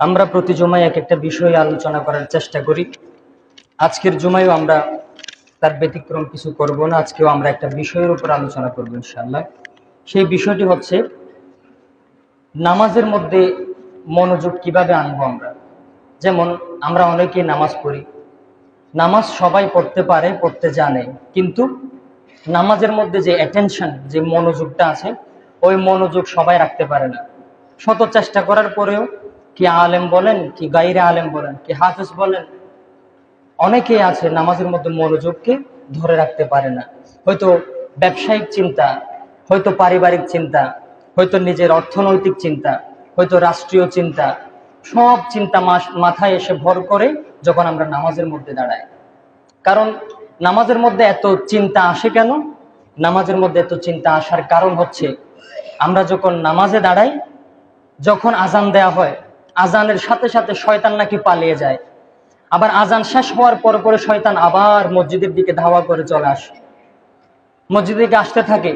আমরা প্রতি জুমায় এক একটা বিষয়ে আলোচনা করার চেষ্টা করি। আজকের জুমায়ও আমরা তার ব্যতিক্রম কিছু করব না, আজকেও আমরা একটা বিষয়ের উপর আলোচনা করব ইনশাল্লাহ সেই বিষয়টি হচ্ছে, নামাজের মধ্যে মনোযোগ কীভাবে আনব আমরা? যেমন, আমরা অনেকেই নামাজ পড়ি। নামাজ সবাই পড়তে পারে, পড়তে জানে, কিন্তু নামাজের মধ্যে যে অ্যাটেনশন যে মনোযোগটা আছে, ওই মনোযোগ সবাই রাখতে পারে না। শত চেষ্টা করার পরেও কি আলেম বলেন, কি গাইরে আলেম বলেন, কি হাফেজ বলেন? অনেকেই আছে নামাজের মধ্যে মনোযোগকে ধরে রাখতে পারে না। হয়তো ব্যবসায়িক চিন্তা, হয়তো পারিবারিক চিন্তা, হয়তো নিজের অর্থনৈতিক চিন্তা, হয়তো রাষ্ট্রীয় চিন্তা, সব চিন্তা মাথায় এসে ভর করে যখন আমরা নামাজের মধ্যে দাঁড়াই। কারণ নামাজের মধ্যে এত চিন্তা আসে কেন? নামাজের মধ্যে এত চিন্তা আসার কারণ হচ্ছে, আমরা যখন নামাজে দাঁড়াই, যখন আজান দেয়া হয় আজানের সাথে সাথে শয়তান নাকি পালিয়ে যায়। আবার আজান শেষ হওয়ার পর পরে শয়তান আবার মসজিদের দিকে ধাওয়া করে চলে আসে। মসজিদের দিকে আসতে থাকে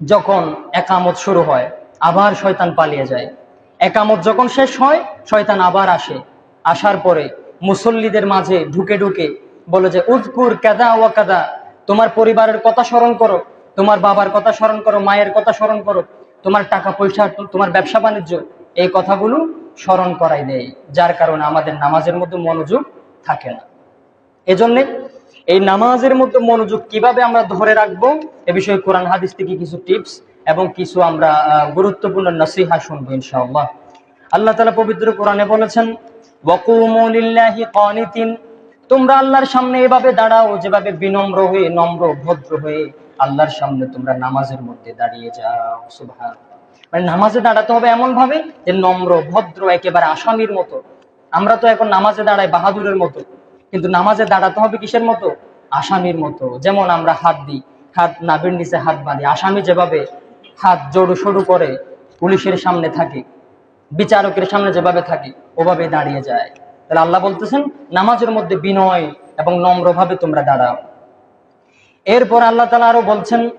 যখন একামত শুরু হয়, আবার শয়তান পালিয়ে যায়। একামত যখন শেষ হয়, শয়তান আবার আসে। আসার পরে মুসল্লিদের মাঝে ঢুকে ঢুকে বলে যে উজকুর কাদা ওয়া কাদা তোমার পরিবারের কথা স্মরণ করো, তোমার বাবার কথা স্মরণ করো, মায়ের কথা স্মরণ করো, তোমার টাকা পয়সা, তোমার ব্যবসা বাণিজ্য, এই কথাগুলো স্মরণ করাই দেয় যার কারণে আমাদের নামাজের মধ্যে মনোযোগ থাকে না। এজন্যে এই নামাজের মধ্যে মনোযোগ কীভাবে আমরা ধরে রাখব, এ বিষয়ে কোরআন হাদিস থেকে কিছু টিপস এবং কিছু আমরা গুরুত্বপূর্ণ নসিহা শুনব ইনশাআল্লাহ। আল্লাহ তালা পবিত্র কোরআনে বলেছেন তোমরা আল্লাহর সামনে এভাবে দাঁড়াও যেভাবে বিনম্র হয়ে, নম্র, ভদ্র হয়ে আল্লাহর সামনে তোমরা নামাজের মধ্যে দাঁড়িয়ে যাও। সুবহানাল্লাহ। মানে নামাজে দাঁড়াতে হবে এমন ভাবে যে নম্র, ভদ্র, একেবারে আসামির মতো। আমরা তো এখন নামাজে দাঁড়াই বাহাদুরের মতো। কিন্তু নামাজে দাঁড়াতে হবে কিসের মতো? আসামির মতো। যেমন আমরা হাত দিই, হাত নাভির নিচে হাত বাঁধি। আসামি যেভাবে হাত জড়ু সরু করে পুলিশের সামনে থাকে, বিচারকের সামনে যেভাবে থাকে ওভাবে দাঁড়িয়ে যায়। তাহলে আল্লাহ বলতেছেন, নামাজের মধ্যে বিনয় এবং নম্রভাবে তোমরা দাঁড়াও। এরপর আল্লাহ তালা আরও বলছেন।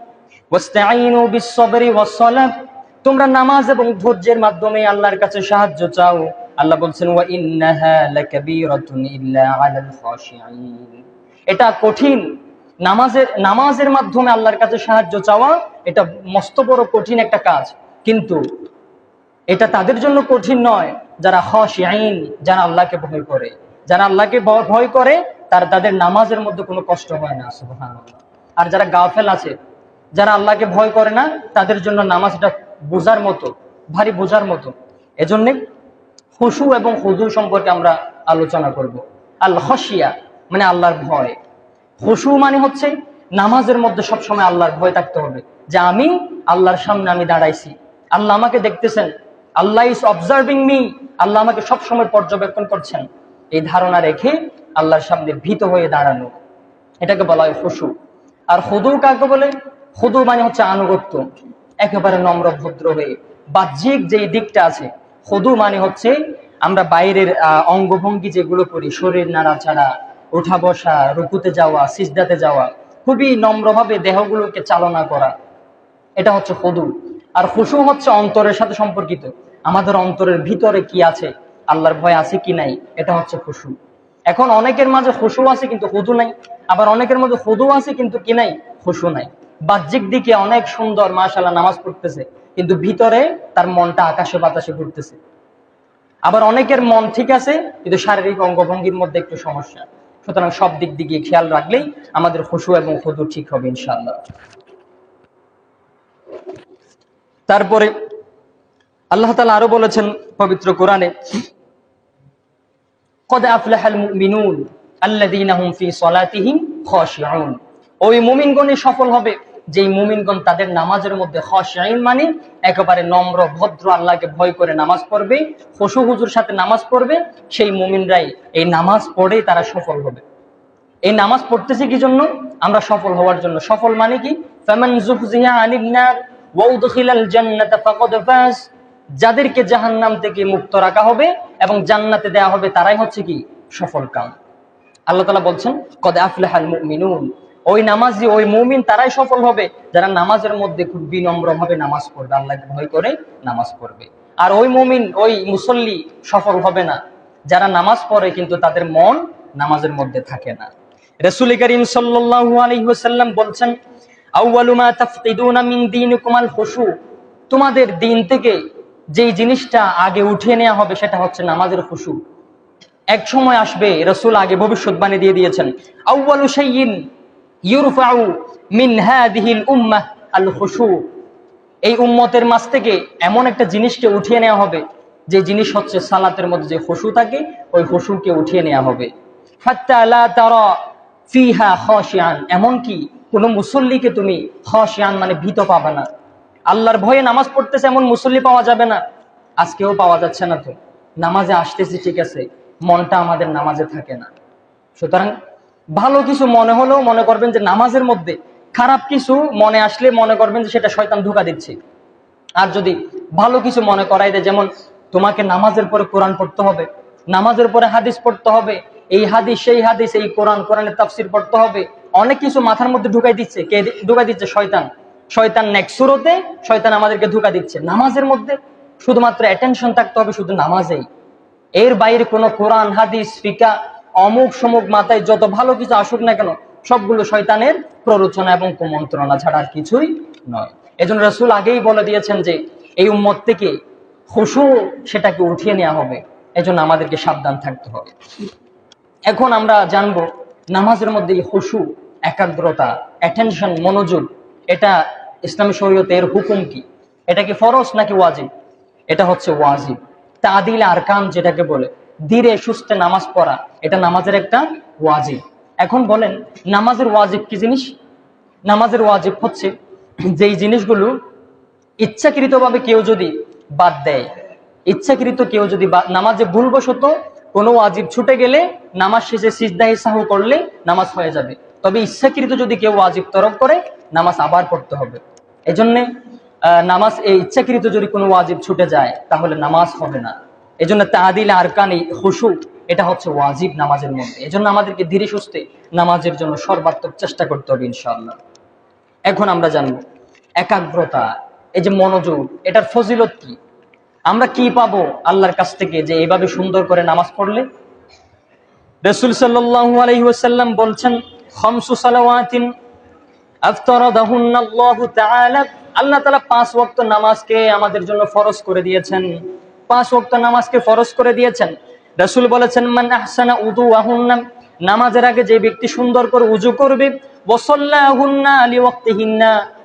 তোমরা নামাজ এবং ধৈর্যের মাধ্যমে আল্লাহর কাছে সাহায্য চাও। আল্লাহ বলছেন, ওয়া ইন্নাহা লাকাবীরাতুন ইল্লা আলাল এটা কঠিন। নামাজের নামাজের মাধ্যমে আল্লাহর কাছে সাহায্য চাওয়া, এটা মস্ত বড় কঠিন একটা কাজ। কিন্তু এটা তাদের জন্য কঠিন নয়। যারা খাশিঈন, যারা আল্লাহকে ভয় করে। যারা আল্লাহকে ভয় করে, তার, তাদের নামাজের মধ্যে কোনো কষ্ট হয় না আর যারা গাফেল আছে, যারা আল্লাহকে ভয় করে না, তাদের জন্য নামাজটা বোঝার মতো, ভারী বোঝার মতো। এজন্যে খুশু এবং হুজু সম্পর্কে আমরা আলোচনা করব। আল্লাহ খসিয়া মানে আল্লাহর ভয়। খুশু মানে হচ্ছে নামাজের মধ্যে সবসময় আল্লাহর ভয় থাকতে হবে। যে আমি আল্লাহর সামনে আমি দাঁড়াইছি। আল্লাহ আমাকে দেখতেছেন। Allah is observing me Allah আমাকে সবসময় পর্যবেক্ষণ করছেন। এই ধারণা রেখে আল্লাহর সামনে ভীত হয়ে দাঁড়ানো। এটাকে বলা হয় খুশু। আর হুদু কাকে বলে? হুদু মানে হচ্ছে আনুগত্য। একেবারে নম্র ভদ্র হয়ে। বাহ্যিক যে দিকটা আছে, হদু মানে হচ্ছে আমরা বাইরের অঙ্গভঙ্গি যেগুলো করি শরীর নাড়াচাড়া ওঠা বসা, রুকুতে যাওয়া, সিজদাতে যাওয়া, খুবই নম্রভাবে দেহগুলোকে চালনা করা, এটা হচ্ছে হুদু। আর খুশু হচ্ছে অন্তরের সাথে সম্পর্কিত। আমাদের অন্তরের ভিতরে কি আছে, আল্লাহর ভয় আছে কি নাই, এটা হচ্ছে খুশু। এখন অনেকের মাঝে খুশু আছে কিন্তু হুদু নাই, আবার অনেকের মধ্যে হুদু আছে কিন্তু কি নাই, খুশু নাই। বাহ্যিক দিকে অনেক সুন্দর মাশাল্লাহ নামাজ পড়তেছে, কিন্তু ভিতরে তার মনটা আকাশে বাতাসে ঘুরতেছে। আবার অনেকের মন ঠিক আছে, কিন্তু শারীরিক অঙ্গভঙ্গির মধ্যে একটু সমস্যা। সুতরাং সব দিক দিকে খেয়াল রাখলেই আমাদের হসু এবং হদু ঠিক হবে ইনশাল্লাহ তারপরে আল্লাহ তালা আরও বলেছেন পবিত্র কোরআনে, কদা আফলাহাল মিনুন আল্লাহ ফি সলাতিহীন খসিউন ওই মুমিনগণে সফল হবে। যেই মুমিনগণ তাদের নামাজের মধ্যে খশাইন মানে একেবারে নম্র, ভদ্র, আল্লাহকে ভয় করে নামাজ পড়বে খুশু হুজুর সাথে নামাজ পড়বে, সেই মুমিনরাই এই নামাজ পড়ে তারা সফল হবে। এই নামাজ পড়তেছে কি জন্য? আমরা সফল হওয়ার জন্য। সফল মানে কি? যাদেরকে জাহান্নাম থেকে মুক্ত রাখা হবে এবং জান্নাতে দেয়া হবে, তারাই হচ্ছে কি? সফল কাম। আল্লাহ তাআলা বলছেন, কদে আফলাহাল মুমিনুন। ওই নামাজি, ওই মুমিন তারাই সফল হবে। যারা নামাজের মধ্যে খুব বিনম্র ভাবে নামাজ পড়বে আল্লাহকে ভয় করে নামাজ পড়বে। আর ওই মুমিন, ওই মুসল্লি সফল হবে না। যারা নামাজ পড়ে কিন্তু তাদের মন নামাজের মধ্যে থাকে না। রসুল করিম আলাইহি বলছেন তোমাদের দিন থেকে যেই জিনিসটা আগে উঠিয়ে নেওয়া হবে, সেটা হচ্ছে নামাজের খুশু। এক সময় আসবে, রসুল আগে ভবিষ্যৎবাণী দিয়ে দিয়েছেন, আউয়ালু শাইইন ইউরফাউ মিন হাদিহিল উম্মাহ আল খুশু এই উম্মতের মাঝ থেকে এমন একটা জিনিসকে উঠিয়ে নেওয়া হবে, যে জিনিস হচ্ছে সালাতের মধ্যে যে খুশু থাকে, ওই খুশুকে উঠিয়ে নেওয়া হবে। ফিহা খাশিয়ান এমনকি কোন মুসল্লিকে তুমি খাশিয়ান মানে ভীত পাবে না। আল্লাহর ভয়ে নামাজ পড়তেছে এমন মুসল্লি পাওয়া যাবে না। আজকেও পাওয়া যাচ্ছে না তো। নামাজে আসতেছি ঠিক আছে, মনটা আমাদের নামাজে থাকে না। সুতরাং ভালো কিছু মনে হলেও মনে করবেন যে নামাজের মধ্যে খারাপ কিছু মনে আসলে মনে করবেন যে সেটা শয়তান ধোকা দিচ্ছে। আর যদি ভালো কিছু মনে করাই দেয়, যেমন তোমাকে নামাজের পরে কোরআন পড়তে হবে, নামাজের পরে হাদিস পড়তে হবে, এই হাদিস, সেই হাদিস, এই কোরআন, কোরআনের তাফসির পড়তে হবে, অনেক কিছু মাথার মধ্যে ঢুকাই দিচ্ছে। কে ঢুকাই দিচ্ছে? শয়তান। শয়তান নেক্সুরোতে শয়তান আমাদেরকে ধোকা দিচ্ছে। নামাজের মধ্যে শুধুমাত্র অ্যাটেনশন থাকতে হবে শুধু নামাজেই। এর বাইরে কোনো কোরআন, হাদিস, ফিকা অমুক সমুক মাথায় যত ভালো কিছু আসুক না কেন, সবগুলো শয়তানের প্ররোচনা এবং কুমন্ত্রণা ছাড়া আর কিছুই নয়। এজন্য রসুল আগেই বলে দিয়েছেন যে, এই উম্মত থেকে খুশু সেটাকে উঠিয়ে নেওয়া হবে। এজন্য আমাদেরকে সাবধান থাকতে হবে। এখন আমরা জানব, নামাজের মধ্যে এই খুশু, একাগ্রতা অ্যাটেনশন মনোযোগ, এটা ইসলামী শরীয়তে এর হুকুম কি? এটা কি ফরজ নাকি ওয়াজিব? এটা হচ্ছে ওয়াজিব। তাদিল আরকান যেটাকে বলে ধীরে সুস্থে নামাজ পড়া, এটা নামাজের একটা ওয়াজিব। এখন বলেন, নামাজের ওয়াজিব কি জিনিস? নামাজের ওয়াজিব হচ্ছে যেই জিনিসগুলো ইচ্ছাকৃতভাবে কেউ যদি বাদ দেয়, ইচ্ছাকৃত কেউ যদি নামাজে ভুলবশত কোনো ওয়াজিব ছুটে গেলে নামাজ শেষে সিজদাহি সাহু করলে নামাজ হয়ে যাবে। তবে ইচ্ছাকৃত যদি কেউ ওয়াজিব তরফ করে, নামাজ আবার পড়তে হবে। এজন্যে নামাজ, এই ইচ্ছাকৃত যদি কোনো ওয়াজিব ছুটে যায়, তাহলে নামাজ হবে না। এজন্য তাদিল আরকান এই খুশু, এটা হচ্ছে ওয়াজিব নামাজের মধ্যে। এজন্য আমাদেরকে ধীরে সুস্থে নামাজের জন্য সর্বাত্মক চেষ্টা করতে হবে ইনশাআল্লাহ। এখন আমরা জানব, একাগ্রতা, এই যে মনোযোগ, এটার ফজিলত কি? আমরা কি পাবো আল্লাহর কাছ থেকে যে এইভাবে সুন্দর করে নামাজ পড়লে? রসুল সাল্লাল্লাহু আলাইহি ওয়াসাল্লাম বলছেন আল্লাহ তাআলা পাঁচ ওয়াক্ত নামাজকে আমাদের জন্য ফরজ করে দিয়েছেন। পাঁচ ওয়াক্ত নামাজকে ফরজ করে দিয়েছেন। রাসুল বলেছেন, মান আহসানা উদু আহুন্নাম নামাজের আগে যে ব্যক্তি সুন্দর করে উজু করবে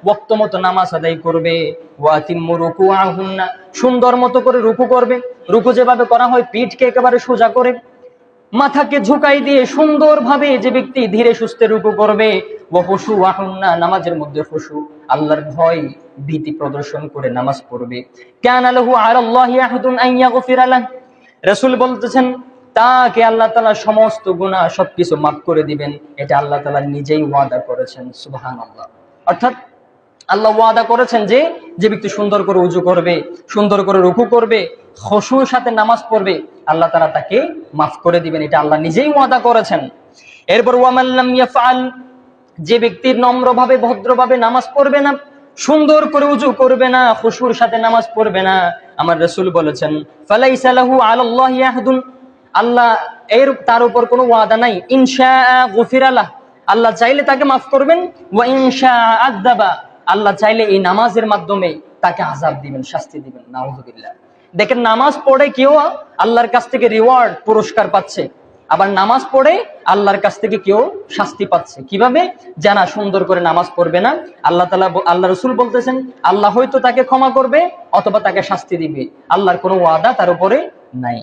ওয়াক্ত মতো নামাজ আদায় করবে। ওয়াতিম্মু রুকুআহুন্না সুন্দর মতো করে রুকু করবে। রুকু যেভাবে করা হয়, পিঠকে একেবারে সোজা করে মাথাকে ঝুঁকাই দিয়ে সুন্দরভাবে যে ব্যক্তি ধীরে সুস্থে রুকু করবে ও পশু আহুন্না নামাজের মধ্যে পশু আল্লাহর ভয় ভীতি প্রদর্শন করে নামাজ পড়বে। কেন রসুল বলতেছেন, তাকে আল্লাহ তালা সমস্ত গুণা সবকিছু মাফ করে দিবেন। এটা আল্লাহ তালা নিজেই ওয়াদা করেছেন সুবাহান আল্লাহ অর্থাৎ আল্লাহ ওয়াদা করেছেন যে যে ব্যক্তি সুন্দর করে উজু করবে, সুন্দর করে রুকু করবে খসুর সাথে নামাজ পড়বে, আল্লাহ তারা তাকে মাফ করে দিবেন। এটা আল্লাহ নিজেই ওয়াদা করেছেন। এরপর ইয়াফআল, যে ব্যক্তির নম্রভাবে, ভদ্রভাবে নামাজ পড়বে না, সুন্দর করে উজু করবে না, খুশুর সাথে নামাজ পড়বে না, আমার রসুল বলেছেন, ফালাইসা লাহু আলাল্লাহি আহদুন। আল্লাহ এর, তার উপর কোনো ওয়াদা নাই। ইনশা গফিরালাহ। আল্লাহ চাইলে তাকে মাফ করবেন। ওয়া ইনশা আদাবা আল্লাহ চাইলে এই নামাজের মাধ্যমে তাকে আজাব দিবেন, শাস্তি দিবেন, নাউজুবিল্লাহ। দেখেন নামাজ পড়ে কেউ আল্লাহর কাছ থেকে রিওয়ার্ড পুরস্কার পাচ্ছে। আবার নামাজ পড়ে আল্লাহর কাছ থেকে কেউ শাস্তি পাচ্ছে। কীভাবে? জানা, সুন্দর করে নামাজ পড়বে না। আল্লাহ তালা আল্লাহ রসুল বলতেছেন, আল্লাহ হয়তো তাকে ক্ষমা করবে অথবা তাকে শাস্তি দিবে। আল্লাহর কোনো ওয়াদা তার উপরে নাই।